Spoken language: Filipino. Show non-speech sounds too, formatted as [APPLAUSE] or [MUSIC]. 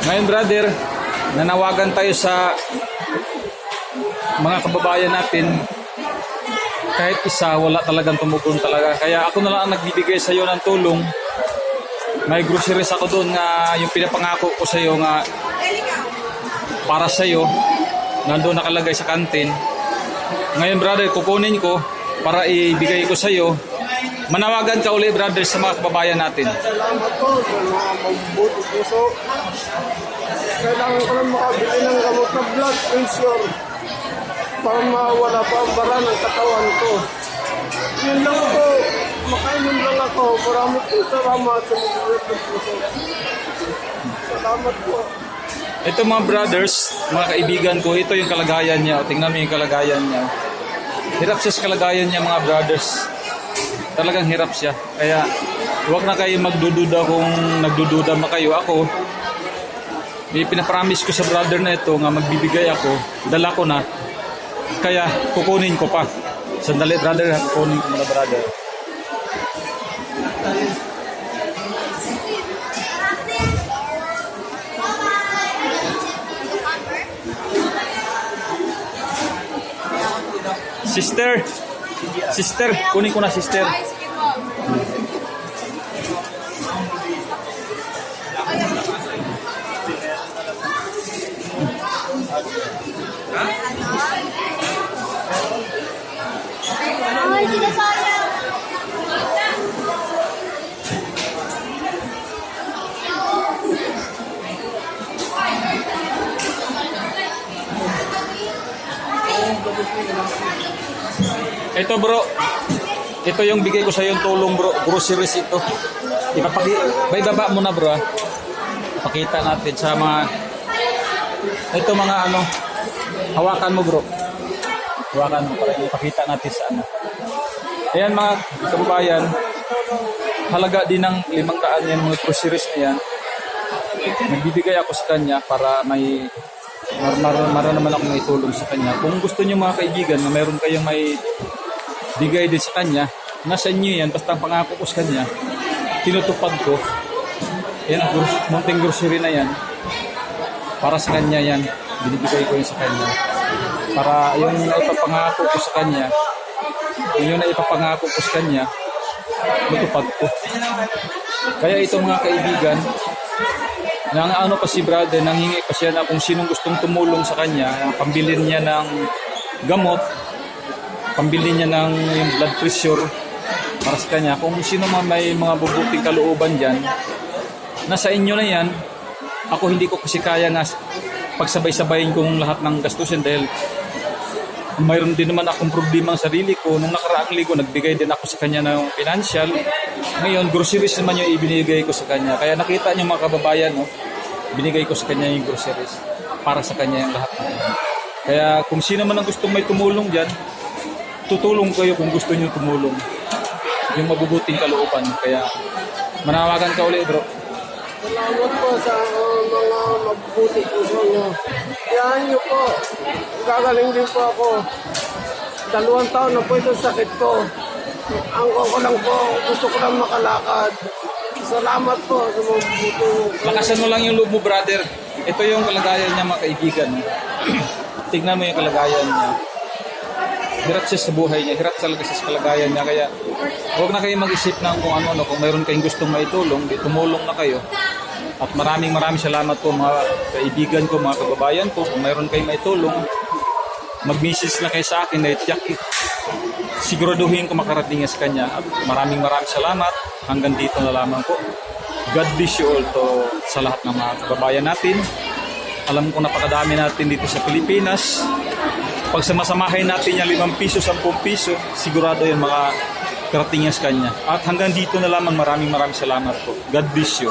Ngayon brother, nanawagan tayo sa mga kababayan natin kahit isa wala talagang tumugon talaga. Kaya ako na lang ang nagbibigay sa iyo ng tulong. May groceries ako doon nga yung pinapangako ko sa iyo nga para sa iyo nandoon nakalagay sa kantin. Ngayon brother, kukunin ko para ibigay ko sa iyo. Manawagan ka uli brother sa mga kababayan natin. Salamat po sa mga mabubuti puso. Kailangan ko lang makabili ng gamot na blood pressure para mawala pa ang bara ng katawan ko. Yun lang po. Makainom lang ako. Maraming po salamat sa mabubuti puso. Salamat po. Ito mga brothers, mga kaibigan ko, ito yung kalagayan niya. Tingnan mo yung kalagayan niya. Hirap siya sa kalagayan niya mga brothers. Talagang hirap siya. Kaya huwag na kayo magdududa kung nagdududa ma kayo. Ako, may pinapromise ko sa brother na ito nga magbibigay ako. Dala ko na. Kaya kukunin ko pa. Sandali brother, kukunin ko na brother. Sister! Sister! Kunin ko na sister. Ay, sinasayang. Ito bro, ito yung bigay ko sa yung tulong bro, groceries ito. Ipapaki, bay baba mo na bro ah. Pakita natin sa mga, ito mga ano, hawakan mo bro. Hawakan mo para ipakita natin sa ano. Ayan mga kababayan, halaga din ng limang daan yan mga groceries na yan. Nagbibigay ako sa kanya para may mar, mar, mara naman ako may tulong sa kanya. Kung gusto niyo mga kaibigan na meron kayong may bigay din sa kanya, nasa inyo yan, basta ang pangako ko sa kanya, tinutupad ko. Yan, gros, munting grocery na yan. Para sa kanya yan, binibigay ko yun sa kanya. Para yung ipapangako ko sa kanya, yun yung ipapangako ko sa kanya, matupad ko. Kaya ito mga kaibigan, nang ano pa si brother, nanghingi pa siya na kung sinong gustong tumulong sa kanya, na pambilin niya ng gamot, pambili niya ng yung blood pressure para sa kanya. Kung sino man may mga bubuting kalooban dyan, nasa inyo na yan. Ako hindi ko kasi kaya nga pagsabay-sabayin kong lahat ng gastusin dahil mayroon din naman akong problema ang sarili ko. Nung nakaraang linggo, nagbigay din ako sa kanya ng financial. Ngayon, groceries naman yung ibinigay ko sa kanya. Kaya nakita niyo mga kababayan, no? binigay ko sa kanya yung groceries para sa kanya yung lahat. Kaya kung sino man ang gustong may tumulong dyan, tutulong kayo kung gusto niyo tumulong. Yung mabubuting kalooban. Kaya manawagan ka ulit bro. Salamat po sa mabubuti puso nyo. Yan nyo po. Gagaling din po ako. Dalawang taon na po ito sakit ko. Ang ko ko lang po, gusto ko lang makalakad. Salamat po sa mabubuti nyo. Lakasan mo lang yung loob mo brother. Ito yung kalagayan niya mga kaibigan. [CLEARS THROAT] Tignan mo yung kalagayan niya. Hirap siya sa buhay niya. Hirap talaga siya sa kalagayan niya. Kaya huwag na kayo mag-isip ng kung ano, no, kung mayroon kayong gustong maitulong, di tumulong na kayo. At maraming maraming salamat po mga kaibigan ko, mga kababayan ko. Kung mayroon kayong maitulong, mag-message na kayo sa akin na itiyak siguraduhin ko makarating sa kanya. At maraming maraming salamat. Hanggang dito na lamang po. God bless you all to sa lahat ng mga kababayan natin. Alam ko napakadami natin dito sa Pilipinas. Pag samasamahin natin yung 5 piso, 10 piso, sigurado yan mga karating sa kanya. At hanggang dito na lamang maraming maraming salamat po. God bless you.